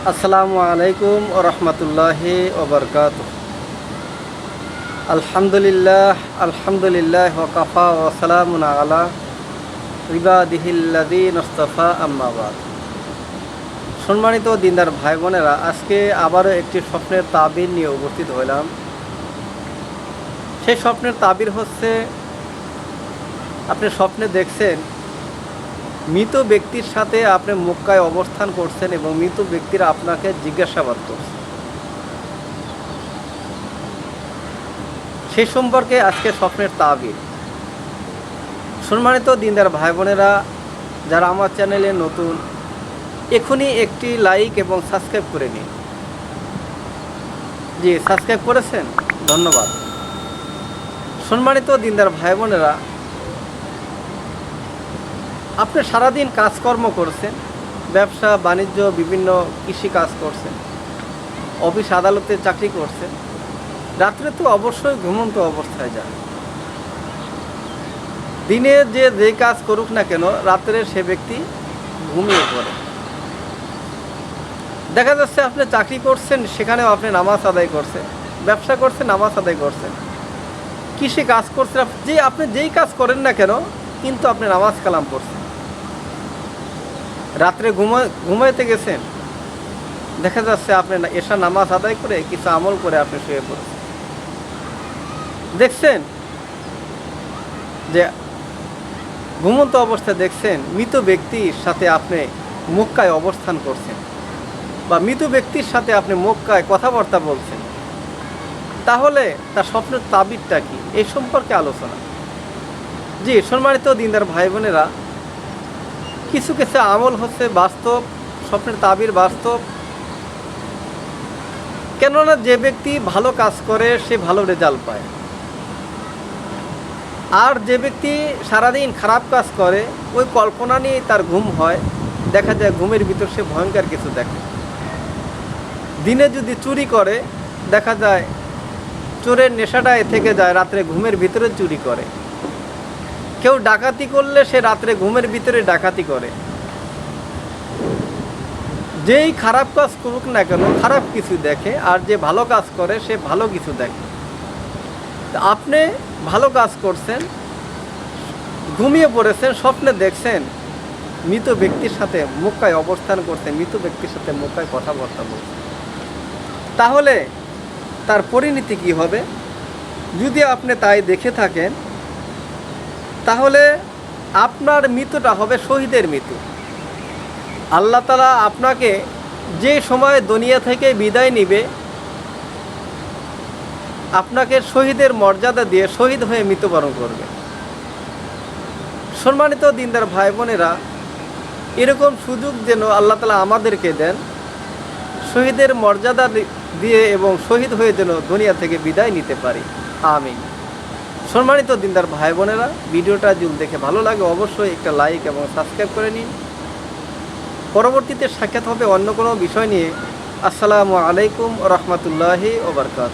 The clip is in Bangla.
আসসালামু আলাইকুম ও রহমতুল্লাহি ওবরকাত আলহামদুলিল্লাহ আলহামদুলিল্লাহ ওকাফা ও সালামুন আলা রিবাদিহিল্লাদিন ওস্তফা আম্মাবাদ সম্মানিত দিনদার ভাই বোনেরা আজকে আবারও একটি স্বপ্নের তাবির নিয়ে উপস্থিত হলাম সেই স্বপ্নের তাবির হচ্ছে, আপনি স্বপ্নে দেখছেন মৃত ব্যক্তির সাথে আপনি মক্কায় অবস্থান করছেন এবং মৃত ব্যক্তিরা আপনাকে জিজ্ঞাসাবাদ করছে। সেই সম্পর্কে আজকে স্বপ্নের তাবির সম্মানিত দিনদার ভাই বোনেরা যারা আমার চ্যানেলে নতুন, এখনই একটি লাইক এবং সাবস্ক্রাইব করে নিন। জি, সাবস্ক্রাইব করেছেন? ধন্যবাদ। সম্মানিত দিনদার ভাই বোনেরা আপনি সারাদিন কাজকর্ম করছেন, ব্যবসা, বাণিজ্য, বিভিন্ন কৃষি কাজ করছেন, অফিস আদালতে চাকরি করছেন, রাত্রে তো অবশ্যই ঘুমন্ত অবস্থায় যান। দিনে যে যে কাজ করুক না কেন, রাত্রে সে ব্যক্তি ঘুমিয়ে পড়ে। দেখা যাচ্ছে আপনি চাকরি করছেন, সেখানেও আপনি নামাজ আদায় করছেন, ব্যবসা করছেন, নামাজ আদায় করছেন, কৃষি কাজ করছেন, যে আপনি যেই কাজ করেন না কেন, কিন্তু আপনি নামাজ কালাম পড়ছেন। রাত্রে ঘুমা ঘুমাইতে গেছেন? দেখা যাচ্ছে আপনি এসা নামাজ আদায় করে কিছু আমল করে আপনি শুয়ে পড়েছেন। দেখছেন? যে ঘুমন্ত অবস্থায় দেখছেন, মৃত ব্যক্তির সাথে আপনি মক্কায় অবস্থান করছেন বা মৃত ব্যক্তির সাথে আপনি মক্কায় কথাবার্তা বলছেন। তাহলে তার স্বপ্নের তাবিরটা কি? এই সম্পর্কে আলোচনা। জি, সম্মানিত দিনদার ভাই বোনেরা কিছু কিছু আমল হচ্ছে বাস্তব, স্বপ্নের তাবির বাস্তব। কেননা যে ব্যক্তি ভালো কাজ করে, সে ভালো রেজাল্ট পায়। আর যে ব্যক্তি সারাদিন খারাপ কাজ করে, ওই কল্পনা নিয়ে তার ঘুম হয়। দেখা যায় ঘুমের ভিতর সে ভয়ঙ্কর কিছু দেখে। দিনে যদি চুরি করে, দেখা যায় চোরের নেশাটায় থেকে যায়, রাত্রে ঘুমের ভিতরে চুরি করে। কেউ ডাকাতি করলে সে রাত্রে ঘুমের ভিতরে ডাকাতি করে। যেই খারাপ কাজ করুক না কেন, খারাপ কিছু দেখে, আর যে ভালো কাজ করে, সে ভালো কিছু দেখে। আপনি ভালো কাজ করছেন, ঘুমিয়ে পড়েছেন, স্বপ্নে দেখছেন, মৃত ব্যক্তির সাথে মুক্কায় অবস্থান করছেন, মৃত ব্যক্তির সাথে মুক্কায় কথাবার্তা বলছেন। তাহলে তার পরিণতি কি হবে? যদি আপনি তাই দেখে থাকেন তাহলে আপনার মৃত্যুটা হবে শহীদের মৃত্যু। আল্লাহ তালা আপনাকে যে সময় দুনিয়া থেকে বিদায় নিবে, আপনাকে শহীদের মর্যাদা দিয়ে শহীদ হয়ে মৃত্যুবরণ করবে। সম্মানিত দিনদার ভাই বোনেরা, এরকম সুযোগ যেন আল্লাহ তালা আমাদেরকে দেন, শহীদের মর্যাদা দিয়ে এবং শহীদ হয়ে যেন দুনিয়া থেকে বিদায় নিতে পারি। আমিন। সম্মানিত দিনদার ভাই বোনেরা, ভিডিওটা যদি দেখে ভালো লাগে অবশ্যই একটা লাইক এবং সাবস্ক্রাইব করে নিন। পরবর্তীতে সাক্ষাৎ হবে অন্য কোনো বিষয় নিয়ে। আসসালামু আলাইকুম রহমতুল্লাহি ওবরকাত